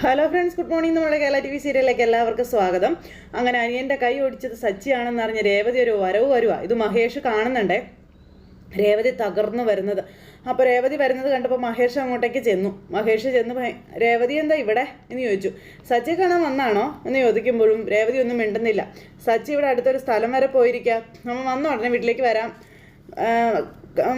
Hello friends good morning നമ്മുടെ Kerala T V സീരിയലിലേക്ക് എല്ലാവർക്കും സ്വാഗതം. അങ്ങനെ അനിയന്റെ കൈ ഒടിച്ചത് സച്ചിയാണെന്ന് അറിഞ്ഞ് രേവതി ഒരു വരവ് വരുവാ. ഇത് മഹേഷ് കാണുന്നുണ്ടേ. രേവതി തകർന്നു വരുന്നത്. അപ്പോൾ രേവതി വരുന്നത് കണ്ടപ്പോൾ മഹേഷ് അങ്ങോട്ടേക്ക് ചെന്നു. മഹേഷ് ചെന്ന് രേവതി എന്താ ഇവിടെ? എന്ന് ചോദിച്ചു. സച്ചി കാണാൻ വന്നാണോ? എന്ന് ചോദിക്കുമ്പോഴും രേവതി ഒന്നും മിണ്ടുന്നില്ല. സച്ചി ഇവിടെ അടുത്തൊരു സ്ഥലം വരെ പോയിരിക്കുക നമ്മൾ വന്നു ഉടനെ വീട്ടിലേക്ക് വരാം.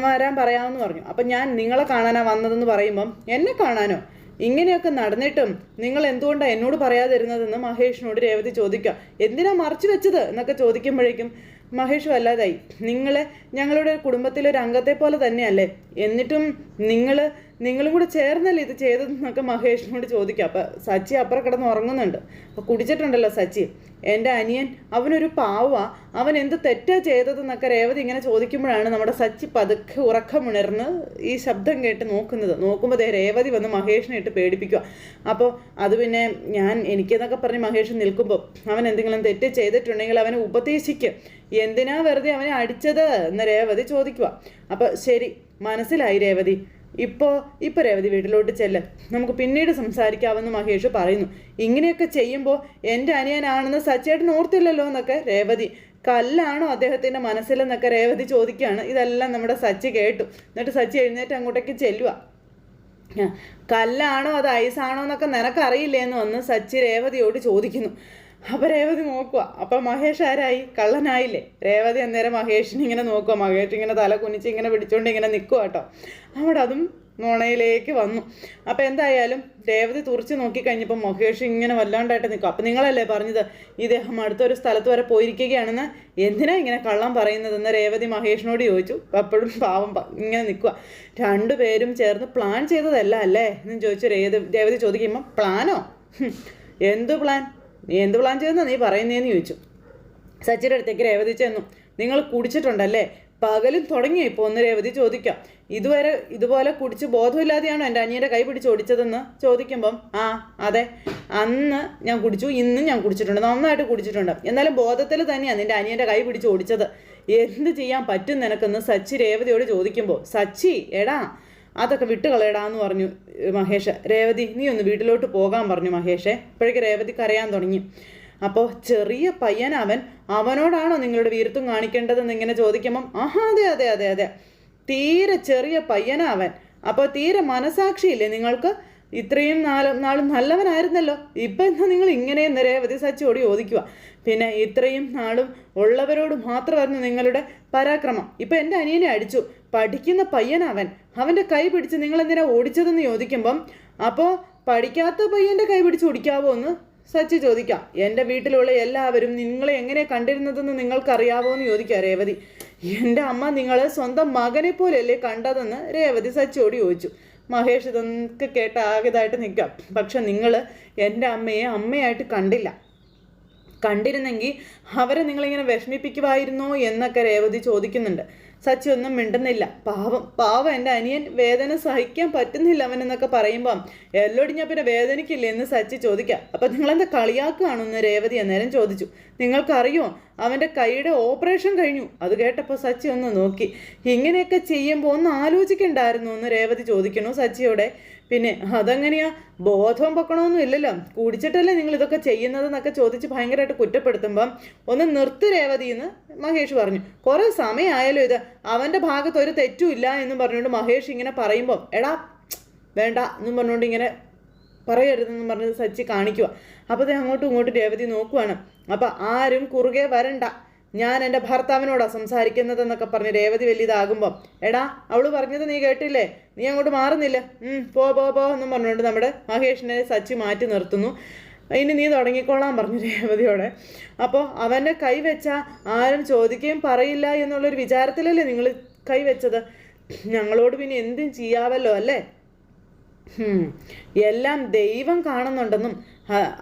വരാൻ പറയാമെന്ന് പറഞ്ഞു. അപ്പം ഞാൻ നിങ്ങളെ കാണാനാണ് വന്നതെന്ന് പറയുമ്പം എന്നെ കാണാനോ? ഇങ്ങനെയൊക്കെ നടന്നിട്ടും നിങ്ങൾ എന്തുകൊണ്ടാണ് എന്നോട് പറയാതിരുന്നതെന്ന് മഹേഷിനോട് രേവതി ചോദിക്കുക. എന്തിനാ മറച്ചു വെച്ചത് എന്നൊക്കെ ചോദിക്കുമ്പോഴേക്കും മഹേഷ് വല്ലാതായി. നിങ്ങളെ ഞങ്ങളുടെ കുടുംബത്തിലെ ഒരു അംഗത്തെ പോലെ തന്നെയല്ലേ? എന്നിട്ടും നിങ്ങൾ നിങ്ങളും കൂടെ ചേർന്നല്ലേ ഇത് ചെയ്തതെന്നൊക്കെ മഹേഷിനോട് ചോദിക്കുക അപ്പം സച്ചി അപ്പുറം കിടന്ന് ഉറങ്ങുന്നുണ്ട്. അപ്പോൾ കുടിച്ചിട്ടുണ്ടല്ലോ സച്ചി. എന്റെ അനിയൻ അവനൊരു പാവ അവൻ എന്ത് തെറ്റാ ചെയ്തതെന്നൊക്കെ രേവതി ഇങ്ങനെ ചോദിക്കുമ്പോഴാണ് നമ്മുടെ സച്ചി പതുക്കെ ഉറക്കമുണർന്ന് ഈ ശബ്ദം കേട്ട് നോക്കുന്നത്. നോക്കുമ്പോൾ ദേ രേവതി വന്ന് മഹേഷിനെ ഇട്ട് പേടിപ്പിക്കുക അപ്പോൾ അത് പിന്നെ ഞാൻ എനിക്കെന്നൊക്കെ പറഞ്ഞ് മഹേഷ് നിൽക്കുമ്പോൾ അവൻ എന്തെങ്കിലും തെറ്റ് ചെയ്തിട്ടുണ്ടെങ്കിൽ അവനെ ഉപദേശിക്കും. എന്തിനാ വെറുതെ അവനെ അടിച്ചത്? എന്ന് രേവതി ചോദിക്കുക അപ്പോൾ ശരി മനസ്സിലായി രേവതി. ഇപ്പോൾ ഇപ്പോൾ രേവതി വീട്ടിലോട്ട് ചെല്ല്. നമുക്ക് പിന്നീട് സംസാരിക്കാമെന്ന് മഹേഷ് പറയുന്നു. ഇങ്ങനെയൊക്കെ ചെയ്യുമ്പോൾ എന്റെ അനിയനാണെന്ന് സച്ചേട്ടൻ ഓർത്തില്ലല്ലോ എന്നൊക്കെ രേവതി. കല്ലാണോ അദ്ദേഹത്തിന്റെ മനസ്സിലെന്നൊക്കെ രേവതി ചോദിക്കുകയാണ്. ഇതെല്ലാം നമ്മുടെ സച്ചി കേട്ടു. എന്നിട്ട് സച്ചി എഴുന്നേറ്റ് അങ്ങോട്ടേക്ക് ചെല്ലുക കല്ലാണോ അത് ഐസാണോ എന്നൊക്കെ നിനക്കറിയില്ലേ എന്ന് വന്ന് സച്ചി രേവതിയോട് ചോദിക്കുന്നു. അപ്പൊ രേവതി നോക്കുക അപ്പൊ മഹേഷ് ആരായി? കള്ളനായില്ലേ? രേവതി അന്നേരം മഹേഷിനെ ഇങ്ങനെ നോക്കുക മഹേഷ് ഇങ്ങനെ തല കുനിച്ച് ഇങ്ങനെ പിടിച്ചോണ്ട് ഇങ്ങനെ നിൽക്കുക കേട്ടോ. അവിടെ അതും നുണയിലേക്ക് വന്നു. അപ്പോൾ എന്തായാലും രേവതി തുറച്ച് നോക്കിക്കഴിഞ്ഞപ്പോൾ മഹേഷ് ഇങ്ങനെ വല്ലാണ്ടായിട്ട് നിൽക്കും അപ്പം നിങ്ങളല്ലേ പറഞ്ഞത് ഇദ്ദേഹം അടുത്തൊരു സ്ഥലത്ത് വരെ പോയിരിക്കുകയാണെന്ന്? എന്തിനാ ഇങ്ങനെ കള്ളം പറയുന്നതെന്ന് രേവതി മഹേഷിനോട് ചോദിച്ചു. അപ്പോഴും പാവം ഇങ്ങനെ നിൽക്കുക രണ്ടുപേരും ചേർന്ന് പ്ലാൻ ചെയ്തതല്ല അല്ലേ? എന്ന് ചോദിച്ചു രേവതി രേവതി ചോദിക്കുമ്പോൾ പ്ലാനോ? എന്ത് പ്ലാൻ? നീ എന്ത് പ്ലാൻ ചെയ്തെന്നാ നീ പറയുന്നതെന്ന് ചോദിച്ചു. സച്ചിയുടെ അടുത്തേക്ക് രേവതി ചെന്നു. നിങ്ങൾ കുടിച്ചിട്ടുണ്ടല്ലേ? പകലും തുടങ്ങി ഇപ്പോൾ ഒന്ന് രേവതി ചോദിക്കാം. ഇതുവരെ ഇതുപോലെ കുടിച്ച് ബോധമില്ലാതെയാണോ എന്റെ അനിയന്റെ കൈ പിടിച്ച് ഓടിച്ചതെന്ന് ചോദിക്കുമ്പം ആ അതെ. അന്ന് ഞാൻ കുടിച്ചു. ഇന്നും ഞാൻ കുടിച്ചിട്ടുണ്ട്. നന്നായിട്ട് കുടിച്ചിട്ടുണ്ട്. എന്നാലും ബോധത്തിൽ തന്നെയാണ് നിന്റെ അനിയന്റെ കൈ പിടിച്ച് ഓടിച്ചത്. എന്ത് ചെയ്യാൻ പറ്റും നിനക്കെന്ന് സച്ചി രേവതിയോട് ചോദിക്കുമ്പോൾ സച്ചി എടാ അതൊക്കെ വിട്ട് കളയടാന്ന് പറഞ്ഞു മഹേഷ്. രേവതി നീ ഒന്ന് വീട്ടിലോട്ട് പോകാൻ പറഞ്ഞു മഹേഷേ. ഇപ്പോഴേക്ക് രേവതി കരയാൻ തുടങ്ങി. അപ്പോൾ ചെറിയ പയ്യൻ അവൻ അവനോടാണോ നിങ്ങളുടെ വീരത്വം കാണിക്കേണ്ടതെന്ന് ഇങ്ങനെ ചോദിക്കുമ്പം ആഹാ അതെ അതെ അതെ അതെ. തീരെ ചെറിയ പയ്യനാവൻ. അപ്പോൾ തീരെ മനസാക്ഷിയില്ലേ നിങ്ങൾക്ക്? ഇത്രയും നാളും നാളും നല്ലവനായിരുന്നല്ലോ. ഇപ്പം എന്താ നിങ്ങൾ ഇങ്ങനെ നിരവധി സച്ചിയോട് ചോദിക്കുക പിന്നെ ഇത്രയും നാളും ഉള്ളവരോട് മാത്രമായിരുന്നു നിങ്ങളുടെ പരാക്രമം. ഇപ്പം എന്റെ അനിയനെ അടിച്ചു. പഠിക്കുന്ന പയ്യനവൻ അവന്റെ കൈ പിടിച്ച് നിങ്ങൾ എന്തിനാ ഓടിച്ചതെന്ന് ചോദിക്കുമ്പം അപ്പോൾ പഠിക്കാത്ത പയ്യന്റെ കൈ പിടിച്ച് ഓടിക്കാവോ എന്ന് സച്ചി ചോദിക്കാം. എന്റെ വീട്ടിലുള്ള എല്ലാവരും നിങ്ങളെ എങ്ങനെ കണ്ടിരുന്നതെന്ന് നിങ്ങൾക്കറിയാവോ എന്ന് ചോദിക്കാം രേവതി. എന്റെ അമ്മ നിങ്ങളെ സ്വന്തം മകനെ പോലെയല്ലേ കണ്ടതെന്ന് രേവതി സച്ചിയോട് ചോദിച്ചു. മഹേഷ് ഇതൊക്കെ കേട്ട് ആകെതായിട്ട് നിൽക്കാം. പക്ഷെ നിങ്ങൾ എന്റെ അമ്മയെ അമ്മയായിട്ട് കണ്ടില്ല. കണ്ടിരുന്നെങ്കിൽ അവരെ നിങ്ങളിങ്ങനെ വിഷമിപ്പിക്കുമായിരുന്നോ എന്നൊക്കെ രേവതി ചോദിക്കുന്നുണ്ട്. സച്ചി ഒന്നും മിണ്ടുന്നില്ല. പാവം പാവം എന്റെ അനിയൻ വേദന സഹിക്കാൻ പറ്റുന്നില്ല അവനെന്നൊക്കെ പറയുമ്പം എല്ലോടി ഞാൻ പിന്നെ വേദനിക്കില്ലേ എന്ന് സച്ചി ചോദിക്കാം. അപ്പം നിങ്ങളെന്താ കളിയാക്കുകയാണോ എന്ന് രേവതി അന്നേരം ചോദിച്ചു. നിങ്ങൾക്കറിയോ? അവന്റെ കൈയുടെ ഓപ്പറേഷൻ കഴിഞ്ഞു. അത് കേട്ടപ്പോൾ സച്ചി ഒന്ന് നോക്കി. ഇങ്ങനെയൊക്കെ ചെയ്യുമ്പോൾ ഒന്ന് ആലോചിക്കണ്ടായിരുന്നു എന്ന് രേവതി ചോദിക്കണു സച്ചിയോടെ. പിന്നെ അതെങ്ങനെയാ? ബോധം പൊക്കണമൊന്നും ഇല്ലല്ലോ. കുടിച്ചിട്ടല്ലേ നിങ്ങൾ ഇതൊക്കെ ചെയ്യുന്നതെന്നൊക്കെ ചോദിച്ച് ഭയങ്കരമായിട്ട് കുറ്റപ്പെടുത്തുമ്പം ഒന്ന് നിർത്ത് രേവതി എന്ന് മഹേഷ് പറഞ്ഞു. കുറേ സമയമായാലോ ഇത്. അവന്റെ ഭാഗത്ത് ഒരു തെറ്റും ഇല്ല എന്നും പറഞ്ഞുകൊണ്ട് മഹേഷ് ഇങ്ങനെ പറയുമ്പോൾ എടാ വേണ്ട എന്നും പറഞ്ഞുകൊണ്ട് ഇങ്ങനെ പറയരുതെന്നും പറഞ്ഞ് സച്ചി കാണിക്കുക അപ്പോൾ അങ്ങോട്ടും ഇങ്ങോട്ടും രേവതി നോക്കുവാണ്. അപ്പോൾ ആരും കുറുകെ വരണ്ട. ഞാൻ എന്റെ ഭർത്താവിനോടാണ് സംസാരിക്കുന്നതെന്നൊക്കെ പറഞ്ഞ് രേവതി വലിയതാകുമ്പം എടാ അവൾ പറഞ്ഞത് നീ കേട്ടില്ലേ? നീ അങ്ങോട്ട് മാറുന്നില്ല. പോ പോ പോ എന്നും പറഞ്ഞുകൊണ്ട് നമ്മുടെ മഹേഷിനെ സച്ചി മാറ്റി നിർത്തുന്നു. ഇനി നീ തുടങ്ങിക്കോളാൻ പറഞ്ഞു രേവതിയോടെ. അപ്പോൾ അവന്റെ കൈ ആരും ചോദിക്കുകയും പറയില്ല എന്നുള്ളൊരു വിചാരത്തിലല്ലേ നിങ്ങൾ കൈവച്ചത് ഞങ്ങളോട് പിന്നെ എന്തും ചെയ്യാവല്ലോ അല്ലേ. എല്ലാം ദൈവം കാണുന്നുണ്ടെന്നും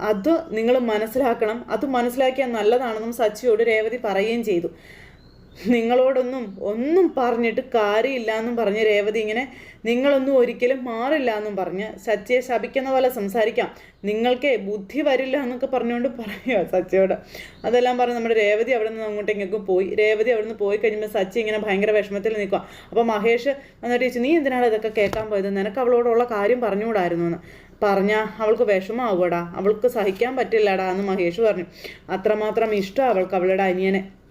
അത് നിങ്ങൾ മനസ്സിലാക്കണം. അത് മനസ്സിലാക്കിയാൽ നല്ലതാണെന്നും സച്ചിയോട് രേവതി പറയുകയും ചെയ്തു. നിങ്ങളോടൊന്നും ഒന്നും പറഞ്ഞിട്ട് കാര്യമില്ല എന്നും പറഞ്ഞ് രേവതി ഇങ്ങനെ നിങ്ങളൊന്നും ഒരിക്കലും മാറില്ല എന്നും പറഞ്ഞ് സച്ചിയെ ശപിക്കുന്ന പോലെ സംസാരിക്കാം. നിങ്ങൾക്ക് ബുദ്ധി വരില്ല എന്നൊക്കെ പറഞ്ഞുകൊണ്ട് പറയുക സച്ചിയോട്. അതെല്ലാം പറഞ്ഞ് നമ്മുടെ രേവതി അവിടെ നിന്ന് ഇങ്ങക്ക് പോയി. രേവതി അവിടെ നിന്ന് പോയി കഴിയുമ്പോൾ സച്ചി ഇങ്ങനെ ഭയങ്കര വിഷമത്തിൽ നിൽക്കുക അപ്പോൾ മഹേഷ് വന്നിട്ട് ചോദിച്ചു നീ എന്തിനാണ് ഇതൊക്കെ കേൾക്കാൻ പോയത്? നിനക്ക് അവളോടുള്ള കാര്യം പറഞ്ഞുകൂടായിരുന്നു? എന്ന് പറഞ്ഞാൽ അവൾക്ക് വിഷമാവുകടാ അവൾക്ക് സഹിക്കാൻ പറ്റില്ലടാ എന്ന് മഹേഷ് പറഞ്ഞു. അത്രമാത്രം ഇഷ്ടം അവൾക്ക് അവളുടെ അനിയനെ.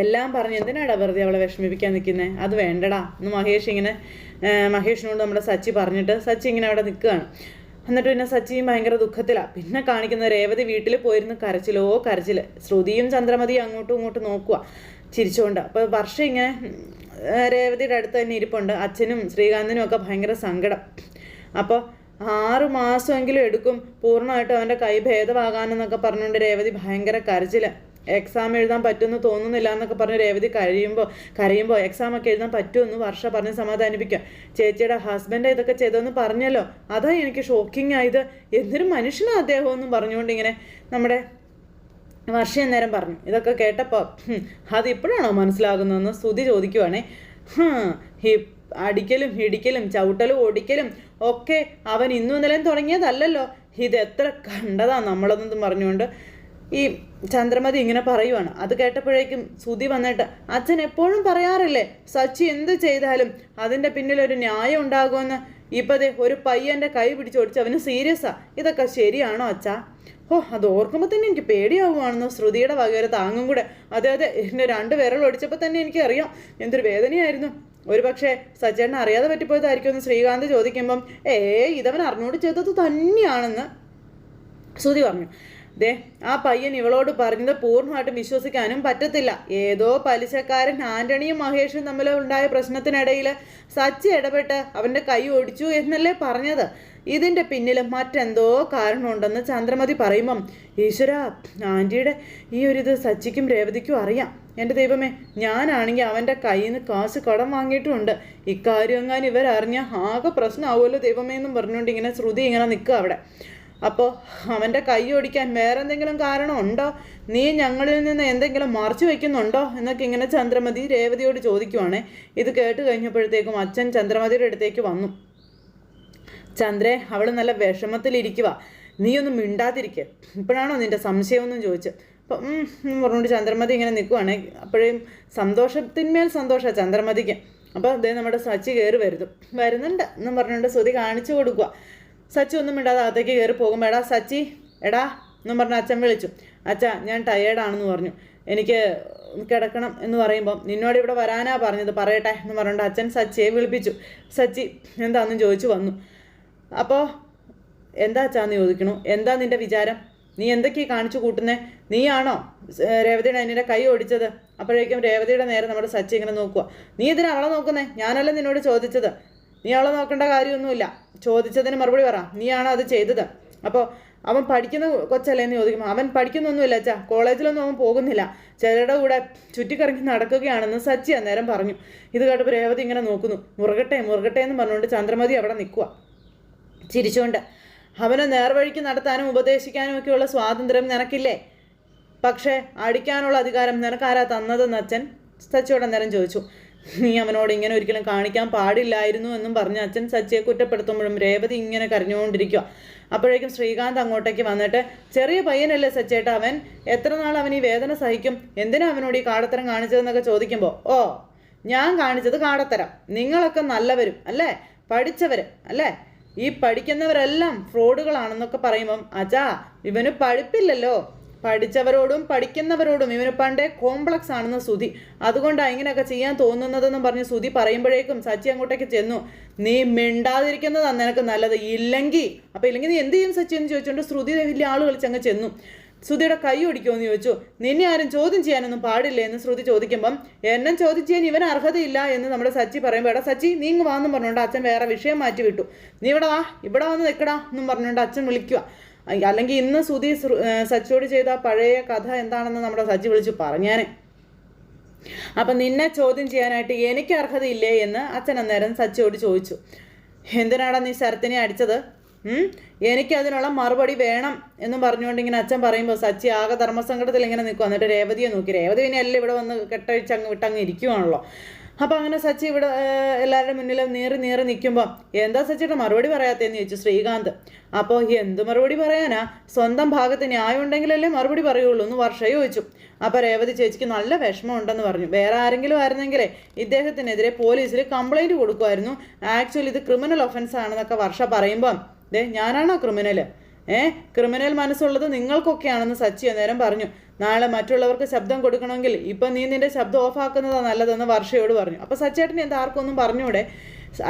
എല്ലാം പറഞ്ഞ് എന്തിനാടാ വെറുതെ അവളെ വിഷമിപ്പിക്കാൻ നിൽക്കുന്നത് അത് വേണ്ടടാ. എന്ന് മഹേഷ് ഇങ്ങനെ മഹേഷിനോട് നമ്മുടെ സച്ചി പറഞ്ഞിട്ട് സച്ചി ഇങ്ങനെ അവിടെ നിൽക്കുകയാണ്. എന്നിട്ട് പിന്നെ സച്ചിയും ഭയങ്കര ദുഃഖത്തിലാണ് പിന്നെ കാണിക്കുന്ന രേവതി വീട്ടിൽ പോയിരുന്ന് കരച്ചിലോ കരച്ചിൽ ശ്രുതിയും ചന്ദ്രമതിയും അങ്ങോട്ടും ഇങ്ങോട്ടും നോക്കുക ചിരിച്ചുകൊണ്ട് അപ്പോൾ വർഷം ഇങ്ങനെ രേവതിയുടെ അടുത്ത് തന്നെ ഇരിപ്പുണ്ട്. അച്ഛനും ശ്രീകാന്തിനും ഒക്കെ ഭയങ്കര സങ്കടം. അപ്പോൾ ആറ് മാസമെങ്കിലും എടുക്കും. പൂർണമായിട്ടും അവന്റെ കൈ ഭേദമാകാനെന്നൊക്കെ പറഞ്ഞുകൊണ്ട് രേവതി ഭയങ്കര കരച്ചിൽ എക്സാം എഴുതാൻ പറ്റുമെന്ന് തോന്നുന്നില്ല എന്നൊക്കെ പറഞ്ഞ് രേവതി കഴിയുമ്പോൾ കരയുമ്പോൾ എക്സാം ഒക്കെ എഴുതാൻ പറ്റുമെന്ന് വർഷ പറഞ്ഞ് സമാധാനിപ്പിക്കുക. ചേച്ചിയുടെ ഹസ്ബൻഡ് ഇതൊക്കെ ചെയ്തതെന്ന് പറഞ്ഞല്ലോ. അതാ എനിക്ക് ഷോക്കിംഗ് ആയത് എന്തൊരു മനുഷ്യനാ അദ്ദേഹം എന്നും പറഞ്ഞുകൊണ്ട് ഇങ്ങനെ നമ്മുടെ വർഷ നേരം പറഞ്ഞു. ഇതൊക്കെ കേട്ടപ്പോൾ അത് ഇപ്പോഴാണോ മനസ്സിലാകുന്നതെന്ന് സ്തുതി ചോദിക്കുവാണേ. ഹും, അടിക്കലും ഇടിക്കലും ചവിട്ടലും ഓടിക്കലും ഒക്കെ അവൻ ഇന്നും ഇന്നലെയും തുടങ്ങിയതല്ലല്ലോ. ഇത് എത്ര കണ്ടതാ നമ്മളതെന്നും പറഞ്ഞുകൊണ്ട് ഈ ചന്ദ്രമതി ഇങ്ങനെ പറയുവാണ്. അത് കേട്ടപ്പോഴേക്കും സുതി വന്നിട്ട് അച്ഛൻ എപ്പോഴും പറയാറില്ലേ സച്ചി എന്ത് ചെയ്താലും അതിന്റെ പിന്നിൽ ഒരു ന്യായം ഉണ്ടാകുമെന്ന്? ഇപ്പതേ ഒരു പയ്യന്റെ കൈ പിടിച്ചോടിച്ച് അവന് സീരിയസാ ഇതൊക്കെ ശരിയാണോ അച്ഛാ? ഓ അത് ഓർക്കുമ്പോൾ തന്നെ എനിക്ക് പേടിയാവുകയാണെന്നോ ശ്രുതിയുടെ വകയൊരു താങ്ങും കൂടെ. അതെ അതെ എന്റെ രണ്ട് വിരൽ ഒടിച്ചപ്പോൾ തന്നെ എനിക്ക് അറിയാം എന്തൊരു വേദനയായിരുന്നു. ഒരു പക്ഷേ സച്ചേട്ടൻ അറിയാതെ പറ്റിപ്പോയതായിരിക്കും എന്ന് ശ്രീകാന്ത് ചോദിക്കുമ്പം ഏ ഇതവൻ അറിഞ്ഞോട് ചെയ്തത് തന്നെയാണെന്ന്. ശ്രുതി പറഞ്ഞു. ദേ ആ പയ്യൻ ഇവളോട് പറഞ്ഞത് പൂർണമായിട്ടും വിശ്വസിക്കാനും പറ്റത്തില്ല. ഏതോ പലിശക്കാരൻ ആന്റണിയും മഹേഷും തമ്മിൽ ഉണ്ടായ പ്രശ്നത്തിനിടയിൽ സച്ചി ഇടപെട്ട് അവന്റെ കൈ ഒടിച്ചു എന്നല്ലേ പറഞ്ഞത്. ഇതിന്റെ പിന്നിൽ മറ്റെന്തോ കാരണമുണ്ടെന്ന് ചന്ദ്രമതി പറയുമ്പം ഈശ്വര ആന്റിയുടെ ഈ ഒരു ഇത് സച്ചിക്കും രേവതിക്കും അറിയാം. എന്റെ ദൈവമേ ഞാനാണെങ്കിൽ അവന്റെ കയ്യിൽ നിന്ന് കാശ് കടം വാങ്ങിയിട്ടുമുണ്ട് ഇക്കാര്യം എങ്ങാനും ഇവരറിഞ്ഞ ആകെ പ്രശ്നമാവുമല്ലോ ദൈവമേ എന്നും പറഞ്ഞുകൊണ്ട് ഇങ്ങനെ ശ്രുതി ഇങ്ങനെ നിൽക്കുക അവിടെ. അപ്പോൾ അവന്റെ കൈ ഓടിക്കാൻ വേറെ എന്തെങ്കിലും കാരണമുണ്ടോ? നീ ഞങ്ങളിൽ നിന്ന് എന്തെങ്കിലും മറച്ചു വയ്ക്കുന്നുണ്ടോ? എന്നൊക്കെ ഇങ്ങനെ ചന്ദ്രമതി രേവതിയോട് ചോദിക്കുവാണേ. ഇത് കേട്ട് കഴിഞ്ഞപ്പോഴത്തേക്കും അച്ഛൻ ചന്ദ്രമതിയുടെ അടുത്തേക്ക് വന്നു. ചന്ദ്രേ അവൾ നല്ല വിഷമത്തിലിരിക്കുക നീ ഒന്നും മിണ്ടാതിരിക്കുക ഇപ്പോഴാണോ നിന്റെ സംശയമൊന്നും ചോദിച്ചു അപ്പം പറഞ്ഞുകൊണ്ട് ചന്ദ്രമതി ഇങ്ങനെ നിൽക്കുവാണേ. അപ്പോഴേയും സന്തോഷത്തിന്മേൽ സന്തോഷമാണ് ചന്ദ്രമതിക്ക്. അപ്പോൾ അതേ നമ്മുടെ സച്ചി കയറി വരുന്നു. വരുന്നുണ്ട് എന്നും പറഞ്ഞുകൊണ്ട് ശ്രുതി കാണിച്ചു കൊടുക്കുക സച്ചി ഒന്നും മിണ്ടാതെ അകത്തേക്ക് കയറി പോകുമ്പോൾ എടാ സച്ചി എടാ എന്നും പറഞ്ഞ് അച്ഛൻ വിളിച്ചു. അച്ഛ ഞാൻ ടയേർഡാണെന്ന് പറഞ്ഞു. എനിക്ക് കിടക്കണം എന്ന് പറയുമ്പോൾ നിന്നോട് ഇവിടെ വരാനാ പറഞ്ഞത്. പറയട്ടെ എന്ന് പറഞ്ഞുകൊണ്ട് അച്ഛൻ സച്ചിയെ വിളിപ്പിച്ചു. സച്ചി എന്താന്ന് ചോദിച്ചു വന്നു. അപ്പോൾ എന്താ അച്ഛാന്ന് ചോദിക്കണു? എന്താ നിന്റെ വിചാരം? നീ എന്തൊക്കെയാ കാണിച്ചു കൂട്ടുന്നേ? നീയാണോ രേവതിയുടെ അനിയുടെ കൈ ഓടിച്ചത്? അപ്പോഴേക്കും രേവതിയുടെ നേരെ നമ്മുടെ സച്ചി ഇങ്ങനെ നോക്കുക നീ ഇതിന് അവളെ നോക്കുന്നേ? ഞാനല്ല നിന്നോട് ചോദിച്ചത്. നീ അവളെ നോക്കേണ്ട കാര്യമൊന്നുമില്ല. ചോദിച്ചതിന് മറുപടി പറ. നീയാണോ അത് ചെയ്തത്? അപ്പോൾ അവൻ പഠിക്കുന്ന കൊച്ചല്ലേ എന്ന് ചോദിക്കുമ്പോൾ അവൻ പഠിക്കുന്നൊന്നുമില്ല അച്ഛാ. കോളേജിലൊന്നും അവൻ പോകുന്നില്ല. ചിലരുടെ കൂടെ ചുറ്റിക്കറങ്ങി നടക്കുകയാണെന്ന് സച്ചി അന്നേരം പറഞ്ഞു. ഇത് കേട്ടപ്പോൾ രേവതി ഇങ്ങനെ നോക്കുന്നു. മുറുകട്ടെ മുറുകട്ടെ എന്ന് പറഞ്ഞുകൊണ്ട് ചന്ദ്രമതി അവിടെ നിൽക്കുക ചിരിച്ചുകൊണ്ട് അവനെ നേർവഴിക്ക് നടത്താനും ഉപദേശിക്കാനും ഒക്കെയുള്ള സ്വാതന്ത്ര്യം നിനക്കില്ലേ? പക്ഷേ അടിക്കാനുള്ള അധികാരം നിനക്കാരാ തന്നതെന്ന് അച്ഛൻ സച്ചിയോട് അന്നേരം ചോദിച്ചു. നീ അവനോട് ഇങ്ങനെ ഒരിക്കലും കാണിക്കാൻ പാടില്ലായിരുന്നു എന്നും പറഞ്ഞ് അച്ഛൻ സച്ചിയെ കുറ്റപ്പെടുത്തുമ്പോഴും രേവതി ഇങ്ങനെ കരഞ്ഞുകൊണ്ടിരിക്കുക അപ്പോഴേക്കും ശ്രീകാന്ത് അങ്ങോട്ടേക്ക് വന്നിട്ട് ചെറിയ പയ്യനല്ലേ സച്ചേട്ട അവൻ? എത്ര നാൾ അവൻ ഈ വേദന സഹിക്കും? എന്തിനാ അവനോട് ഈ കാടത്തരം കാണിച്ചതെന്നൊക്കെ ചോദിക്കുമ്പോൾ ഓ ഞാൻ കാണിച്ചത് കാടത്തരം. നിങ്ങളൊക്കെ നല്ലവരും അല്ലേ? പഠിച്ചവർ അല്ലേ? ഈ പഠിക്കുന്നവരെല്ലാം ഫ്രോഡുകളാണെന്നൊക്കെ പറയുമ്പം അച്ഛാ ഇവന് പഠിപ്പില്ലല്ലോ. പഠിച്ചവരോടും പഠിക്കുന്നവരോടും ഇവന് പണ്ടേ കോംപ്ലക്സ് ആണെന്ന് സുധി. അതുകൊണ്ടാണ് ഇങ്ങനെയൊക്കെ ചെയ്യാൻ തോന്നുന്നതെന്നും പറഞ്ഞ് സുധി പറയുമ്പോഴേക്കും സച്ചി അങ്ങോട്ടേക്ക് ചെന്നു. നീ മിണ്ടാതിരിക്കുന്നതാണ് നിനക്ക് നല്ലത്. ഇല്ലെങ്കിൽ അപ്പോൾ ഇല്ലെങ്കിൽ നീ എന്ത് ചെയ്യും സച്ചി എന്ന് ചോദിച്ചുകൊണ്ട് ശ്രുതി വലിയ ആൾ കളിച്ചങ്ങ് ചെന്നു. ശ്രുതിയുടെ കൈ ഒടിക്കുമെന്ന് ചോദിച്ചു. നിന്നെ ആരും ചോദ്യം ചെയ്യാനൊന്നും പാടില്ല? എന്ന് ശ്രുതി ചോദിക്കുമ്പം എന്നെ ചോദ്യം ചെയ്യാൻ ഇവൻ അർഹതയില്ല എന്ന് നമ്മുടെ സച്ചി പറയുമ്പോൾ എടാ സച്ചി നീ ഇങ്ങ് വാന്നും പറഞ്ഞുകൊണ്ട് അച്ഛൻ വേറെ വിഷയം മാറ്റി വിട്ടു നീ ഇവിടെ വാ. ഇവിടെ വന്ന് നിൽക്കടാ എന്നും പറഞ്ഞുകൊണ്ട് അച്ഛൻ വിളിക്കുക അല്ലെങ്കിൽ ഇന്ന് സുധി സച്ചോട് ചെയ്ത പഴയ കഥ എന്താണെന്ന് നമ്മുടെ സജി വിളിച്ച് പറഞ്ഞേനെ. അപ്പം നിന്നെ ചോദ്യം ചെയ്യാനായിട്ട് എനിക്ക് അർഹതയില്ലേ എന്ന് അച്ഛൻ അന്നേരം സച്ചിയോട് ചോദിച്ചു. എന്തിനാടാ നീ ശരത്തിനെ അടിച്ചത്? എനിക്ക് അതിനുള്ള മറുപടി വേണം എന്നും പറഞ്ഞുകൊണ്ട് ഇങ്ങനെ അച്ഛൻ പറയുമ്പോൾ സച്ചി ആകെ ധർമ്മസങ്കടത്തിൽ ഇങ്ങനെ നിൽക്കും എന്നിട്ട് രേവതിയെ നോക്കി. രേവതി പിന്നെ എല്ലാം ഇവിടെ വന്ന് കെട്ടഴിച്ച് അങ്ങ് വിട്ടങ്ങ് ഇരിക്കുവാണല്ലോ. അപ്പം അങ്ങനെ സച്ചി ഇവിടെ എല്ലാവരുടെ മുന്നിൽ നീറി നീറി നിൽക്കുമ്പോൾ എന്താ സച്ചിയുടെ മറുപടി പറയാത്തതെന്ന് ചോദിച്ചു ശ്രീകാന്ത്. അപ്പോൾ എന്ത് മറുപടി പറയാനാ? സ്വന്തം ഭാഗത്ത് ന്യായം ഉണ്ടെങ്കിലല്ലേ മറുപടി പറയുള്ളൂ എന്ന് വർഷ ചോദിച്ചു. അപ്പോൾ രേവതി ചേച്ചിക്ക് നല്ല വിഷമം ഉണ്ടെന്ന് പറഞ്ഞു. വേറെ ആരെങ്കിലും ആയിരുന്നെങ്കിലേ ഇദ്ദേഹത്തിനെതിരെ പോലീസിൽ കംപ്ലൈന്റ് കൊടുക്കുമായിരുന്നു. ആക്ച്വലി ഇത് ക്രിമിനൽ ഒഫൻസ് ആണെന്നൊക്കെ വർഷ പറയുമ്പം ദേ ഞാനാണോ ക്രിമിനൽ ഏ? ക്രിമിനൽ മനസ്സുള്ളത് നിങ്ങൾക്കൊക്കെയാണെന്ന് സച്ചി അന്നേരം പറഞ്ഞു. നാളെ മറ്റുള്ളവർക്ക് ശബ്ദം കൊടുക്കണമെങ്കിൽ ഇപ്പം നീ നിന്റെ ശബ്ദം ഓഫാക്കുന്നതാണ് നല്ലതെന്ന് വർഷയോട് പറഞ്ഞു. അപ്പോൾ സച്ചേട്ടൻ എന്താ ആർക്കൊന്നും പറഞ്ഞൂടെ?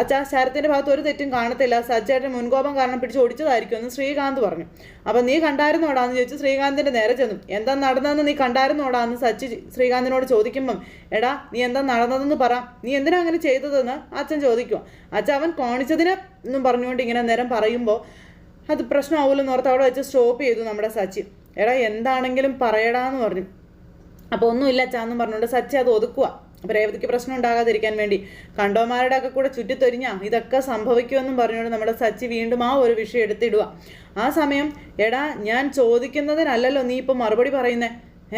അച്ഛാ ശരത്തിന്റെ ഭാഗത്ത് ഒരു തെറ്റും കാണത്തില്ല. സച്ചേട്ടൻ മുൻകോപം കാരണം പിടിച്ച് ഓടിച്ചതായിരിക്കും എന്ന് ശ്രീകാന്ത് പറഞ്ഞു. അപ്പം നീ കണ്ടായിരുന്നോടാന്ന് ചോദിച്ചു ശ്രീകാന്തിന്റെ നേരെ ചെന്നു. എന്താ നടന്നതെന്ന് നീ കണ്ടായിരുന്നോടാന്ന് സച്ചി ശ്രീകാന്തിനോട് ചോദിക്കുമ്പം എടാ നീ എന്താ നടന്നതെന്ന് പറ. നീ എന്തിനാ അങ്ങനെ ചെയ്തതെന്ന്? അച്ഛൻ ചോദിക്കുക അച്ഛൻ അവൻ കോണിച്ചതിനെ എന്നും പറഞ്ഞുകൊണ്ട് ഇങ്ങനെ നേരം പറയുമ്പോൾ അത് പ്രശ്നമാവുമല്ലോ ഓർത്ത് അവിടെ വെച്ച് സ്റ്റോപ്പ് ചെയ്തു നമ്മുടെ സച്ചി. എടാ എന്താണെങ്കിലും പറയടാന്ന് പറഞ്ഞു. അപ്പോൾ ഒന്നുമില്ല ചാന്നും പറഞ്ഞുകൊണ്ട് സച്ചി അത് ഒതുക്കുക അപ്പോൾ രേവതിക്ക് പ്രശ്നം ഉണ്ടാകാതിരിക്കാൻ വേണ്ടി കണ്ടോമാരുടെ ഒക്കെ കൂടെ ചുറ്റിത്തൊരിഞ്ഞാ ഇതൊക്കെ സംഭവിക്കുമെന്നും പറഞ്ഞുകൊണ്ട് നമ്മുടെ സച്ചി വീണ്ടും ആ ഒരു വിഷയം എടുത്തിടുക ആ സമയം എടാ ഞാൻ ചോദിക്കുന്നതിനല്ലല്ലോ നീ ഇപ്പം മറുപടി പറയുന്നേ?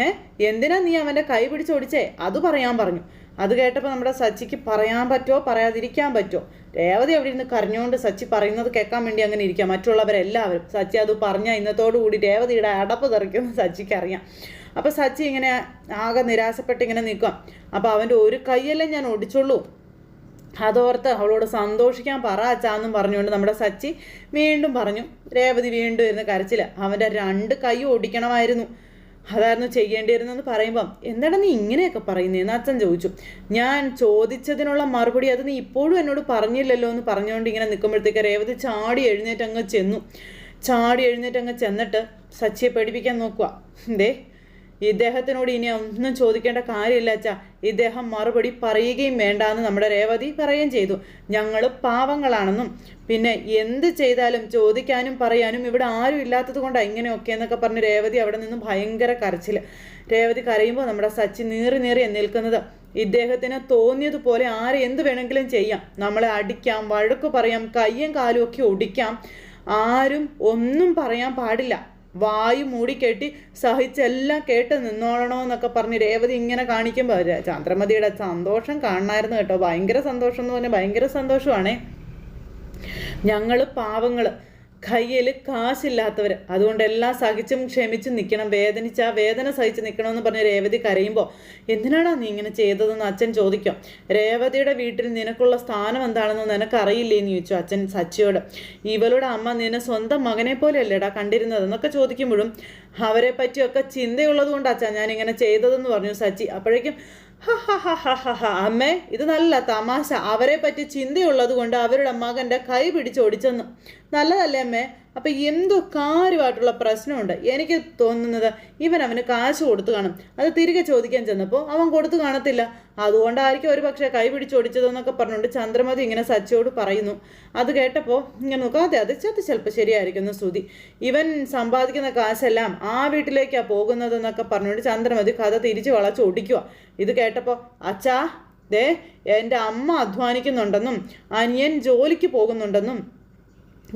ഏഹ് എന്തിനാ നീ അവന്റെ കൈ പിടിച്ചോടിച്ചേ അത് പറയാൻ പറഞ്ഞു. അത് കേട്ടപ്പോൾ നമ്മുടെ സച്ചിക്ക് പറയാൻ പറ്റുമോ പറയാതിരിക്കാൻ പറ്റുമോ രേവതി അവിടെ ഇരുന്ന് കരഞ്ഞുകൊണ്ട് സച്ചി പറയുന്നത് കേൾക്കാൻ വേണ്ടി അങ്ങനെ ഇരിക്കാം മറ്റുള്ളവരെല്ലാവരും. സച്ചി അത് പറഞ്ഞാൽ ഇന്നത്തോടു കൂടി രേവതിയുടെ അടപ്പ് തെറിക്കുമെന്ന് സച്ചിക്ക് അറിയാം അപ്പോൾ സച്ചി ഇങ്ങനെ ആകെ നിരാശപ്പെട്ട് ഇങ്ങനെ നിൽക്കാം അപ്പോൾ അവന്റെ ഒരു കൈയല്ലേ ഞാൻ ഒടിച്ചുള്ളൂ അതോർത്ത് അവളോട് സന്തോഷിക്കാൻ പറ അച്ചാന്നും പറഞ്ഞുകൊണ്ട് നമ്മുടെ സച്ചി വീണ്ടും പറഞ്ഞു. രേവതി വീണ്ടും ഇരുന്ന് കരച്ചില്ല അവന്റെ രണ്ട് കൈ ഒടിക്കണമായിരുന്നു അതായിരുന്നു ചെയ്യേണ്ടിയിരുന്നെന്ന് പറയുമ്പം എന്താണ് നീ ഇങ്ങനെയൊക്കെ പറയുന്നതെന്ന് അച്ഛൻ ചോദിച്ചു. ഞാൻ ചോദിച്ചതിനുള്ള മറുപടി അത് നീ ഇപ്പോഴും എന്നോട് പറഞ്ഞില്ലല്ലോ എന്ന് പറഞ്ഞുകൊണ്ട് ഇങ്ങനെ നിൽക്കുമ്പോഴത്തേക്ക് രേവതി ചാടി എഴുന്നേറ്റ് അങ്ങ് ചെന്നു. ചാടി എഴുന്നേറ്റ് അങ്ങ് ചെന്നിട്ട് സച്ചിയെ പേടിപ്പിക്കാൻ നോക്കുക ദേ ഇദ്ദേഹത്തിനോട് ഇനി ഒന്നും ചോദിക്കേണ്ട കാര്യമില്ല അച്ഛാ. ഇദ്ദേഹം മറുപടി പറയുകയും വേണ്ട എന്ന് നമ്മുടെ രേവതി പറയുകയും ചെയ്തു. ഞങ്ങൾ പാവങ്ങളാണെന്നും പിന്നെ എന്ത് ചെയ്താലും ചോദിക്കാനും പറയാനും ഇവിടെ ആരും ഇല്ലാത്തത് കൊണ്ടാണ് ഇങ്ങനെയൊക്കെ എന്നൊക്കെ പറഞ്ഞ് രേവതി അവിടെ നിന്ന് ഭയങ്കര കരച്ചിൽ രേവതി കരയുമ്പോൾ നമ്മുടെ സച്ചി നീറി നീറി നിൽക്കുന്നത് ഇദ്ദേഹത്തിന് തോന്നിയതുപോലെ ആരെ എന്ത് വേണമെങ്കിലും ചെയ്യാം. നമ്മളെ അടിക്കാം വഴക്ക് പറയാം കയ്യും കാലും ഒക്കെ ഒടിക്കാം. ആരും ഒന്നും പറയാൻ പാടില്ല. വായു മൂടിക്കെട്ടി സഹിച്ചെല്ലാം കേട്ട് നിന്നോളണമെന്നൊക്കെ പറഞ്ഞ് രേവതി ഇങ്ങനെ കാണിക്കുമ്പോൾ ചന്ദ്രമതിയുടെ സന്തോഷം കാണണമായിരുന്നു കേട്ടോ. ഭയങ്കര സന്തോഷം എന്ന് പറഞ്ഞാൽ ഭയങ്കര സന്തോഷമാണേ. ഞങ്ങൾ പാവങ്ങൾ കയ്യിൽ കാശില്ലാത്തവർ അതുകൊണ്ട് എല്ലാം സഹിച്ചും ക്ഷമിച്ചും നിൽക്കണം വേദനിച്ച ആ വേദന സഹിച്ച് നിൽക്കണമെന്ന് പറഞ്ഞ് രേവതി കരയുമ്പോൾ എന്തിനാണോ നീ ഇങ്ങനെ ചെയ്തതെന്ന് അച്ഛൻ ചോദിക്കും? രേവതിയുടെ വീട്ടിൽ നിനക്കുള്ള സ്ഥാനം എന്താണെന്ന് നിനക്കറിയില്ലേ എന്ന് ചോദിച്ചു അച്ഛൻ സച്ചിയോട്. ഇവളുടെ അമ്മ നിന്നെ സ്വന്തം മകനെ പോലെയല്ലേടാ കണ്ടിരുന്നത്? എന്നൊക്കെ ചോദിക്കുമ്പോഴും അവരെ പറ്റിയൊക്കെ ചിന്തയുള്ളത് കൊണ്ട് അച്ഛാ ഞാൻ ഇങ്ങനെ ചെയ്തതെന്ന് പറഞ്ഞു സച്ചി. അപ്പോഴേക്കും അമ്മേ ഇത് നല്ല തമാശ. അവരെ പറ്റി ചിന്തയുള്ളത് കൊണ്ട് അവരുടെ മകന്റെ കൈ പിടിച്ചോടിച്ചെന്ന് നല്ലതല്ലേ അമ്മേ? അപ്പം എന്തോ കാര്യമായിട്ടുള്ള പ്രശ്നമുണ്ട്. എനിക്ക് തോന്നുന്നത് ഇവൻ അവന് കാശ് കൊടുത്തു കാണും. അത് തിരികെ ചോദിക്കാൻ ചെന്നപ്പോൾ അവൻ കൊടുത്തു കാണത്തില്ല. അതുകൊണ്ടായിരിക്കും ഒരു പക്ഷേ കൈ പിടിച്ചോടിച്ചതെന്നൊക്കെ പറഞ്ഞുകൊണ്ട് ചന്ദ്രമതി ഇങ്ങനെ സച്ചിയോട് പറയുന്നു. അത് കേട്ടപ്പോൾ ഇങ്ങനെ നോക്കാം അതെ അത് ചത് ചിലപ്പോൾ ശരിയായിരിക്കുന്നു ശ്രുതി. ഇവൻ സമ്പാദിക്കുന്ന കാശെല്ലാം ആ വീട്ടിലേക്കാണ് പോകുന്നതെന്നൊക്കെ പറഞ്ഞുകൊണ്ട് ചന്ദ്രമതി കഥ തിരിച്ച് വളച്ച് ഒടിക്കുക ഇത് കേട്ടപ്പോൾ അച്ഛാ ദേ എന്റെ അമ്മ അധ്വാനിക്കുന്നുണ്ടെന്നും അനിയൻ ജോലിക്ക് പോകുന്നുണ്ടെന്നും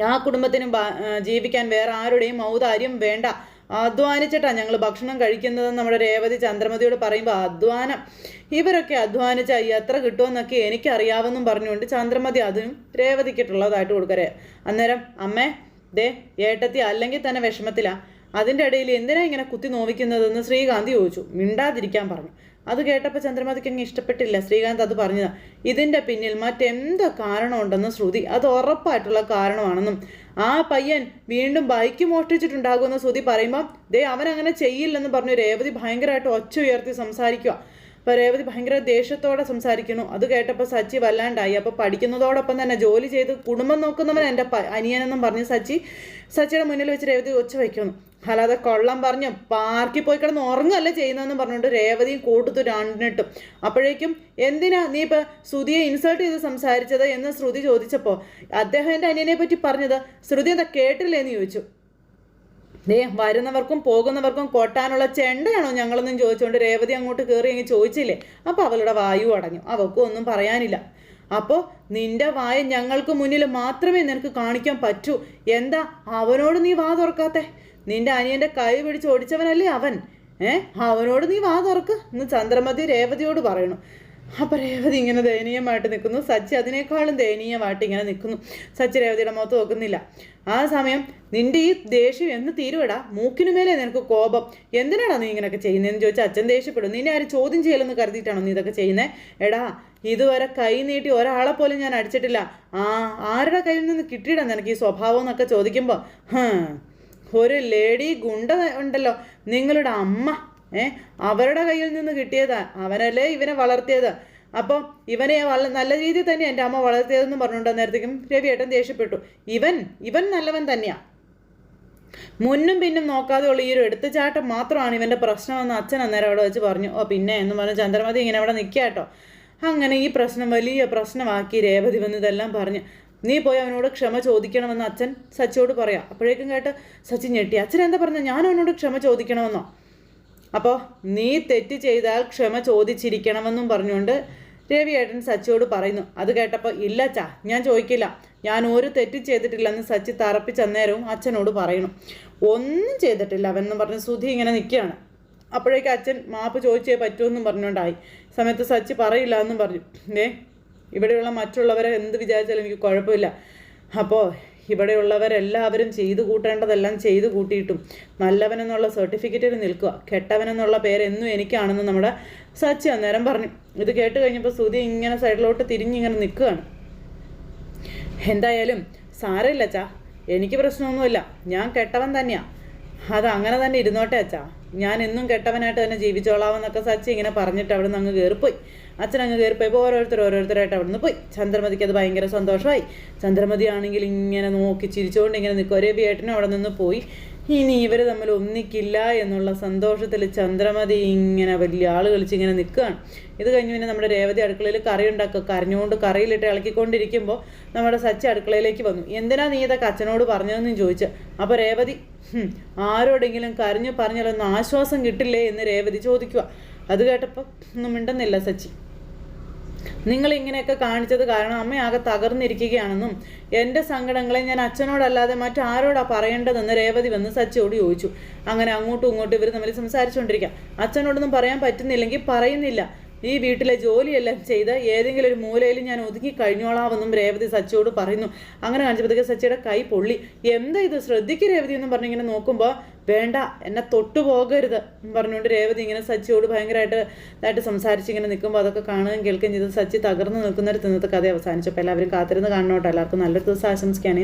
ആ കുടുംബത്തിനും ജീവിക്കാൻ വേറെ ആരുടെയും ഔദാര്യം വേണ്ട. അധ്വാനിച്ചിട്ടാണ് ഞങ്ങൾ ഭക്ഷണം കഴിക്കുന്നതെന്ന് നമ്മുടെ രേവതി ചന്ദ്രമതിയോട് പറയുമ്പോൾ അധ്വാനം. ഇവരൊക്കെ അധ്വാനിച്ച എത്ര കിട്ടുമെന്നൊക്കെ എനിക്കറിയാവെന്നും പറഞ്ഞുകൊണ്ട് ചന്ദ്രമതി അതിനും രേവതിക്കിട്ടുള്ളതായിട്ട് കൊടുക്കരെ. അന്നേരം അമ്മേ ദേ ഏട്ടത്തി അല്ലെങ്കിൽ തന്നെ വിഷമത്തിലാ. അതിന്റെ ഇടയിൽ എന്തിനാ ഇങ്ങനെ കുത്തി നോവിക്കുന്നതെന്ന് ശ്രീകാന്തി ചോദിച്ചു. മിണ്ടാതിരിക്കാൻ പറഞ്ഞു. അത് കേട്ടപ്പോൾ ചന്ദ്രമതിക്ക് അങ്ങ് ഇഷ്ടപ്പെട്ടില്ല. ശ്രീകാന്ത് അത് പറഞ്ഞത്. ഇതിന്റെ പിന്നിൽ മറ്റെന്തോ കാരണമുണ്ടെന്ന് ശ്രുതി അത് ഉറപ്പായിട്ടുള്ള കാരണമാണെന്നും. ആ പയ്യൻ വീണ്ടും ബൈക്ക് മോഷ്ടിച്ചിട്ടുണ്ടാകുമെന്ന് ശ്രുതി പറയുമ്പോൾ ദേ അവൻ അങ്ങനെ ചെയ്യില്ലെന്ന് പറഞ്ഞു രേവതി ഭയങ്കരമായിട്ട് ഒച്ച ഉയർത്തി സംസാരിക്കുക അപ്പോൾ രേവതി ഭയങ്കര ദേഷ്യത്തോടെ സംസാരിക്കുന്നു. അത് കേട്ടപ്പോൾ സച്ചി വല്ലാണ്ടായി. അപ്പോൾ പഠിക്കുന്നതോടൊപ്പം തന്നെ ജോലി ചെയ്ത് കുടുംബം നോക്കുന്നവൻ എന്റെ അനിയനെന്നും പറഞ്ഞ് സച്ചി. സച്ചിയുടെ മുന്നിൽ വെച്ച് രേവതി ഒച്ച വയ്ക്കുന്നു. അല്ലാതെ കൊള്ളം പറഞ്ഞു പാർക്കിൽ പോയി കിടന്ന് ഉറങ്ങല്ല ചെയ്യുന്നതെന്ന് പറഞ്ഞുകൊണ്ട് രേവതിയും കൂട്ടത്തു രണ്ടിട്ടും അപ്പോഴേക്കും എന്തിനാ നീ ഇപ്പം ശ്രുതിയെ ഇൻസൾട്ട് ചെയ്ത് സംസാരിച്ചത് എന്ന് ശ്രുതി ചോദിച്ചപ്പോൾ അദ്ദേഹം എന്റെ അനിയനെ പറ്റി പറഞ്ഞത് ശ്രുതി എന്താ കേട്ടില്ലേ എന്ന് ചോദിച്ചു. ദേ വരുന്നവർക്കും പോകുന്നവർക്കും കൊട്ടാനുള്ള ചെണ്ടയാണോ ഞങ്ങളൊന്നും ചോദിച്ചുകൊണ്ട് രേവതി അങ്ങോട്ട് കയറി അങ്ങ് ചോദിച്ചില്ലേ? അപ്പോൾ അവളുടെ വായു അടഞ്ഞു. അവൾക്കും ഒന്നും പറയാനില്ല. അപ്പോൾ നിന്റെ വായ ഞങ്ങൾക്ക് മുന്നിൽ മാത്രമേ നിനക്ക് കാണിക്കാൻ പറ്റൂ. എന്താ അവനോട് നീ വാ തുറക്കാത്തെ? നിന്റെ അനിയന്റെ കൈ പിടിച്ച് ഓടിച്ചവനല്ലേ അവൻ? ഏ? അവനോട് നീ വാ തുറക്ക്. എന്ന് ചന്ദ്രമതി രേവതിയോട് പറയണു. അപ്പം രേവതി ഇങ്ങനെ ദയനീയമായിട്ട് നിൽക്കുന്നു. സച്ചി അതിനേക്കാളും ദയനീയമായിട്ട് ഇങ്ങനെ നിൽക്കുന്നു. സച്ചി രേവതിയുടെ മുഖത്ത് നോക്കുന്നില്ല. ആ സമയം നിന്റെ ഈ ദേഷ്യം എന്ന് തീരുവടാ. മൂക്കിനു മേലെ നിനക്ക് കോപം. എന്തിനാണോ നീ ഇങ്ങനെയൊക്കെ ചെയ്യുന്നതെന്ന് ചോദിച്ചാൽ അച്ഛൻ ദേഷ്യപ്പെടും. നിന്നെ ആരും ചോദ്യം ചെയ്യലെന്ന് കരുതിയിട്ടാണോ നീ ഇതൊക്കെ ചെയ്യുന്നത് എടാ ഇതുവരെ കൈ നീട്ടി ഒരാളെ പോലും ഞാൻ അടിച്ചിട്ടില്ല. ആ ആരുടെ കയ്യിൽ നിന്ന് കിട്ടിയിടാ നിനക്ക് ഈ സ്വഭാവം എന്നൊക്കെ ചോദിക്കുമ്പോൾ ഒരു ലേഡി ഗുണ്ട ഉണ്ടല്ലോ. നിങ്ങളുടെ അമ്മ ഏ അവരുടെ കയ്യിൽ നിന്ന് കിട്ടിയതാ. അവനല്ലേ ഇവനെ വളർത്തിയത്. അപ്പോൾ ഇവനെ വള നല്ല രീതിയിൽ തന്നെ എന്റെ അമ്മ വളർത്തിയതെന്ന് പറഞ്ഞുകൊണ്ട് നേരത്തേക്കും രവിയേട്ടൻ ദേഷ്യപ്പെട്ടു. ഇവൻ ഇവൻ നല്ലവൻ തന്നെയാ. മുന്നും പിന്നും നോക്കാതെ ഉള്ള ഈ ഒരു എടുത്തുചാട്ടം മാത്രമാണ് ഇവന്റെ പ്രശ്നമെന്ന് അച്ഛൻ അന്നേരം അവിടെ വെച്ച് പറഞ്ഞു. ഓ പിന്നെ എന്ന് പറഞ്ഞു ചന്ദ്രമതി ഇങ്ങനെ അവിടെ നിൽക്കുക കേട്ടോ. അങ്ങനെ ഈ പ്രശ്നം വലിയ പ്രശ്നമാക്കി രേവതി വന്ന് ഇതെല്ലാം പറഞ്ഞ്. നീ പോയി അവനോട് ക്ഷമ ചോദിക്കണമെന്ന് അച്ഛൻ സച്ചിയോട് പറയാം. അപ്പോഴേക്കും കേട്ട് സച്ചി ഞെട്ടി. അച്ഛൻ എന്താ പറഞ്ഞത് ഞാൻ അവനോട് ക്ഷമ ചോദിക്കണമെന്നോ? അപ്പോൾ നീ തെറ്റ് ചെയ്താൽ ക്ഷമ ചോദിച്ചിരിക്കണമെന്നും പറഞ്ഞുകൊണ്ട് രവിയേട്ടൻ സച്ചിയോട് പറയുന്നു. അത് കേട്ടപ്പോൾ ഇല്ല അച്ഛാ ഞാൻ ചോദിക്കില്ല. ഞാൻ ഒരു തെറ്റ് ചെയ്തിട്ടില്ലെന്ന് സച്ചി തറപ്പിച്ചന്നേരവും അച്ഛനോട് പറയണം ഒന്നും ചെയ്തിട്ടില്ല അവൻ അവനെന്ന് പറഞ്ഞ് സുധി ഇങ്ങനെ നിൽക്കുകയാണ്. അപ്പോഴേക്കും അച്ഛൻ മാപ്പ് ചോദിച്ചേ പറ്റുമെന്നും പറഞ്ഞുകൊണ്ടായി. സമയത്ത് സച്ചി പറയില്ല എന്നും പറഞ്ഞു. ഏ ഇവിടെയുള്ള മറ്റുള്ളവരെ എന്ത് വിചാരിച്ചാലും എനിക്ക് കുഴപ്പമില്ല. അപ്പോൾ ഇവിടെയുള്ളവരെല്ലാവരും ചെയ്തു കൂട്ടേണ്ടതെല്ലാം ചെയ്തു കൂട്ടിയിട്ടും നല്ലവനെന്നുള്ള സർട്ടിഫിക്കറ്റിൽ നിൽക്കുക. കെട്ടവനെന്നുള്ള പേരെന്നും എനിക്കാണെന്ന് നമ്മുടെ സച്ചി അന്നേരം പറഞ്ഞു. ഇത് കേട്ട് കഴിഞ്ഞപ്പോൾ സുധി ഇങ്ങനെ സൈഡിലോട്ട് തിരിഞ്ഞിങ്ങനെ നിൽക്കുകയാണ്. എന്തായാലും സാരമില്ല അച്ഛാ. എനിക്ക് പ്രശ്നമൊന്നുമില്ല. ഞാൻ കെട്ടവൻ തന്നെയാണ് അത് അങ്ങനെ തന്നെ ഇരുന്നോട്ടെ അച്ഛാ. ഞാൻ എന്നും കെട്ടവനായിട്ട് തന്നെ ജീവിച്ചോളാം എന്നൊക്കെ സച്ചി ഇങ്ങനെ പറഞ്ഞിട്ട് അവിടെ നിന്ന് അങ്ങ് കയറിപ്പോയി അച്ഛൻ അങ്ങ് കയറിപ്പോയപ്പോൾ ഓരോരുത്തർ ഓരോരുത്തരായിട്ട് അവിടെ നിന്ന് പോയി. ചന്ദ്രമതിക്ക് അത് ഭയങ്കര സന്തോഷമായി. ചന്ദ്രമതി ആണെങ്കിൽ ഇങ്ങനെ നോക്കി ചിരിച്ചുകൊണ്ട് ഇങ്ങനെ നിൽക്കും. ഒരേ ഏട്ടനും അവിടെ നിന്ന് പോയി. ഇനി ഇവർ തമ്മിൽ ഒന്നിക്കില്ല എന്നുള്ള സന്തോഷത്തിൽ ചന്ദ്രമതി ഇങ്ങനെ വലിയ ആൾ കളിച്ച് ഇങ്ങനെ നിൽക്കുകയാണ്. ഇത് കഴിഞ്ഞ് പിന്നെ നമ്മുടെ രേവതി അടുക്കളയിൽ കറി ഉണ്ടാക്കുക. കരഞ്ഞുകൊണ്ട് കറിയിലിട്ട് ഇളക്കിക്കൊണ്ടിരിക്കുമ്പോൾ നമ്മുടെ സച്ചി അടുക്കളയിലേക്ക് വന്നു. എന്തിനാ നീ ഇതൊക്കെ അച്ഛനോട് പറഞ്ഞതെന്ന് ചോദിച്ചു? അപ്പോൾ രേവതി "ഹും, ആരോടെങ്കിലും കരഞ്ഞു പറഞ്ഞാലൊന്നും ആശ്വാസം കിട്ടില്ലേ? എന്ന് രേവതി ചോദിക്കുക അത് കേട്ടപ്പോൾ ഒന്നും മിണ്ടുന്നില്ല സച്ചി. നിങ്ങൾ ഇങ്ങനെയൊക്കെ കാണിച്ചത് കാരണം അമ്മ ആകെ തകർന്നിരിക്കുകയാണെന്നും എന്റെ സങ്കടങ്ങളെ ഞാൻ അച്ഛനോടല്ലാതെ മറ്റാരോടാ പറയേണ്ടതെന്ന് രേവതി വന്ന് സച്ചിയോട് ചോദിച്ചു. അങ്ങനെ അങ്ങോട്ടും ഇങ്ങോട്ടും ഇവർ തമ്മിൽ സംസാരിച്ചുകൊണ്ടിരിക്കുക അച്ഛനോടൊന്നും പറയാൻ പറ്റുന്നില്ലെങ്കിൽ പറയുന്നില്ല. ഈ വീട്ടിലെ ജോലിയെല്ലാം ചെയ്ത് ഏതെങ്കിലും ഒരു മൂലയിൽ ഞാൻ ഒതുങ്ങി കഴിഞ്ഞോളാമെന്നും രേവതി സച്ചിയോട് പറയുന്നു. അങ്ങനെ കാണിച്ചപ്പോഴത്തേക്ക് സച്ചിയുടെ കൈ പൊള്ളി. എന്താ ഇത്? ശ്രദ്ധിക്ക് രേവതി എന്നും പറഞ്ഞിങ്ങനെ നോക്കുമ്പോൾ വേണ്ട എന്നെ തൊട്ടു പോകരുത് പറഞ്ഞുകൊണ്ട് രേവതി ഇങ്ങനെ സച്ചിയോട് ഭയങ്കരമായിട്ട് ഇതായിട്ട് സംസാരിച്ച് ഇങ്ങനെ നിൽക്കുമ്പോൾ അതൊക്കെ കാണുകയും കേൾക്കുകയും ചെയ്ത്. സച്ചി തകർന്ന് നിൽക്കുന്നൊരു തിന്നത്തെ കഥ അവസാനിച്ചപ്പോൾ എല്ലാവരും കാത്തിരുന്ന് കാണണോട്ടോ. എല്ലാവർക്കും നല്ലൊരു ദിവസം ആശംസിക്കുകയാണ്.